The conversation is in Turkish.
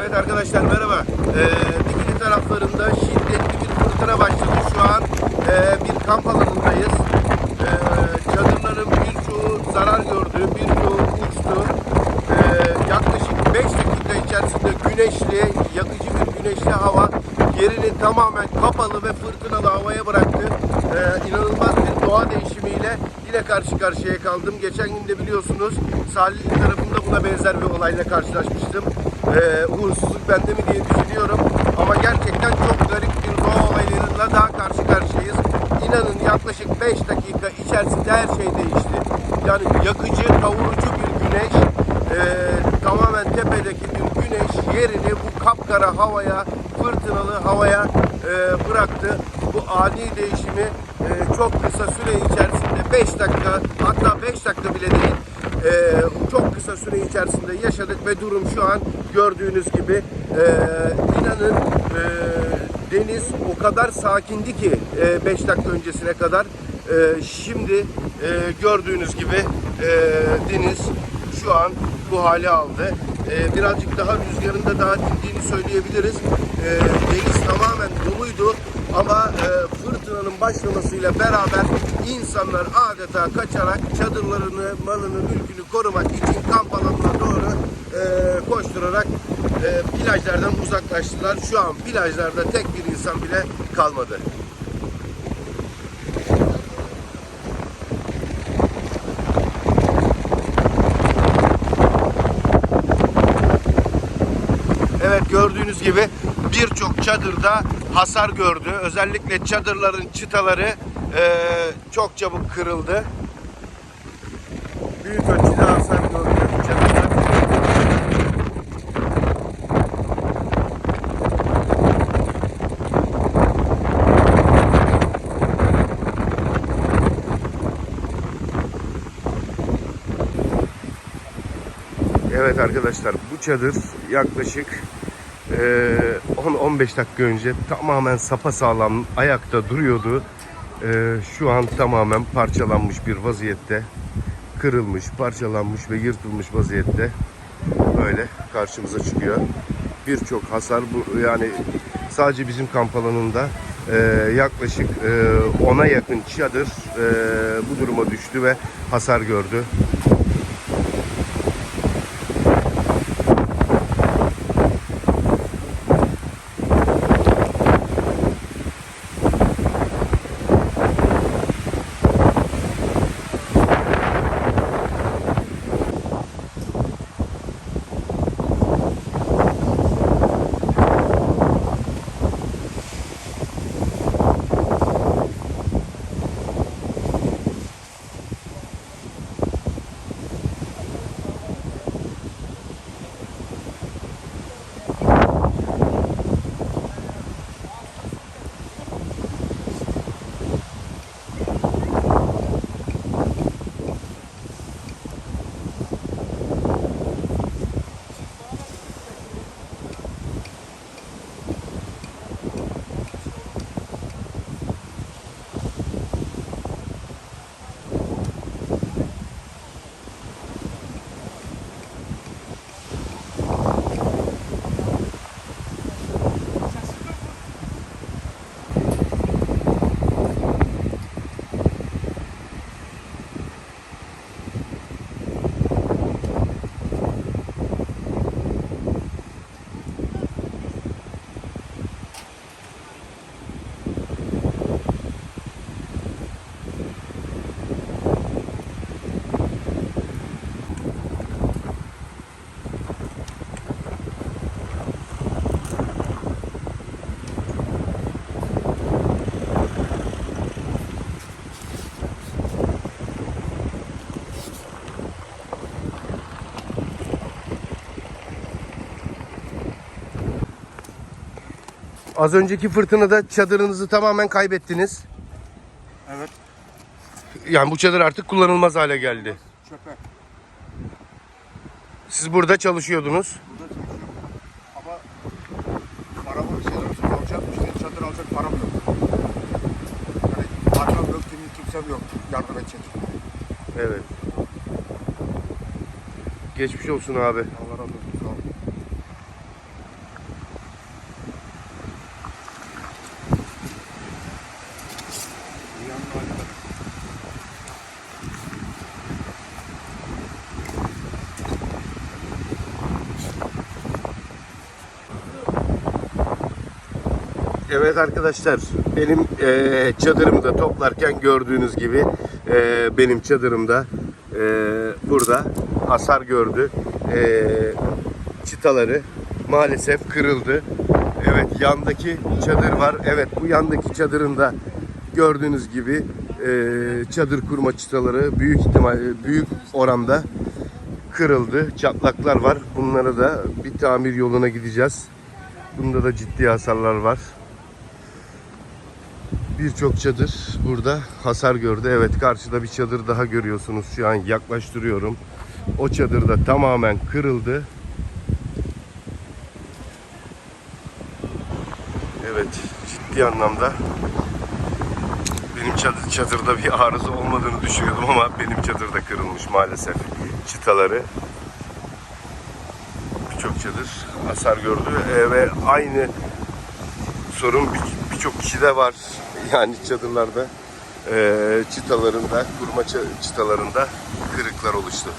Evet arkadaşlar merhaba. Ee, Dikili taraflarında şiddetli bir fırtına başladı. Şu an e, bir kamp alanındayız. Ee, çadırların birçoğu zarar gördü, birçoğu uçtu. Ee, yaklaşık 5 dakika içerisinde güneşli, yakıcı bir güneşli hava yerini tamamen kapalı ve fırtınalı havaya bıraktı. Ee, inanılmaz bir doğa değişimiyle yine karşı karşıya kaldım. Geçen gün de biliyorsunuz Salihli tarafında buna benzer bir olayla karşılaşmıştım. Ee, uğursuzluk bende mi diye düşünüyorum. Ama gerçekten çok garip bir doğa olaylarıyla daha karşı karşıyayız. İnanın yaklaşık 5 dakika içerisinde her şey değişti. Yani yakıcı, kavurucu bir güneş, e, tamamen tepedeki bir güneş yerini bu kapkara havaya, fırtınalı havaya e, bıraktı. Bu ani değişimi e, çok kısa süre içerisinde 5 dakika hatta 5 dakika bile değil e, çok kısa süre içerisinde yaşadık ve durum şu an gördüğünüz gibi e, inanın e, deniz o kadar sakindi ki 5 dakika öncesine kadar e, şimdi e, gördüğünüz gibi e, deniz şu an bu hale aldı. E, birazcık daha rüzgarın da daha dindiğini söyleyebiliriz. E, deniz tamamen doluydu ama e, fırtınanın başlamasıyla beraber insanlar adeta kaçarak çadırlarını, malını, mülkünü korumak için kamp alanına doğru e, koşturarak e, plajlardan uzaklaştılar. Şu an plajlarda tek bir insan bile kalmadı. Evet gördüğünüz gibi birçok çadırda hasar gördü. Özellikle çadırların çıtaları eee, çok çabuk kırıldı. Büyük ölçüde hasar gördü. Evet arkadaşlar bu çadır yaklaşık 10-15 dakika önce tamamen sapasağlam ayakta duruyordu. Eee, şu an tamamen parçalanmış bir vaziyette. Kırılmış, parçalanmış ve yırtılmış vaziyette. Böyle karşımıza çıkıyor. Birçok hasar bu yani sadece bizim kamp alanında eee, yaklaşık eee, 10'a yakın çadır eee, bu duruma düştü ve hasar gördü. Az önceki fırtınada çadırınızı tamamen kaybettiniz. Evet. Yani bu çadır artık kullanılmaz hale geldi. Çöpe. Siz burada çalışıyordunuz. Burada çalışıyorum. Ama paramı şeyler alacak, işte çadır alacak param yok. Yani arkam yok, kimsem yok yardım edecek. Evet. Geçmiş olsun abi. Allah razı olsun. Evet arkadaşlar benim eee çadırımı da toplarken gördüğünüz gibi eee, benim çadırımda eee, burada hasar gördü. Eee, çıtaları maalesef kırıldı. Evet yandaki çadır var. Evet bu yandaki çadırın da gördüğünüz gibi eee, çadır kurma çıtaları büyük ihtimal büyük oranda kırıldı. Çatlaklar var. Bunlara da bir tamir yoluna gideceğiz. Bunda da ciddi hasarlar var. Birçok çadır burada hasar gördü. Evet karşıda bir çadır daha görüyorsunuz. Şu an yaklaştırıyorum. O çadır da tamamen kırıldı. Evet ciddi anlamda benim çadır, çadırda bir arıza olmadığını düşünüyordum ama benim çadır da kırılmış maalesef. Çıtaları birçok çadır hasar gördü Ee, ve aynı sorun bir- birçok kişide var. Yani çadırlarda eee çıtalarında, kurma çıtalarında kırıklar oluştu.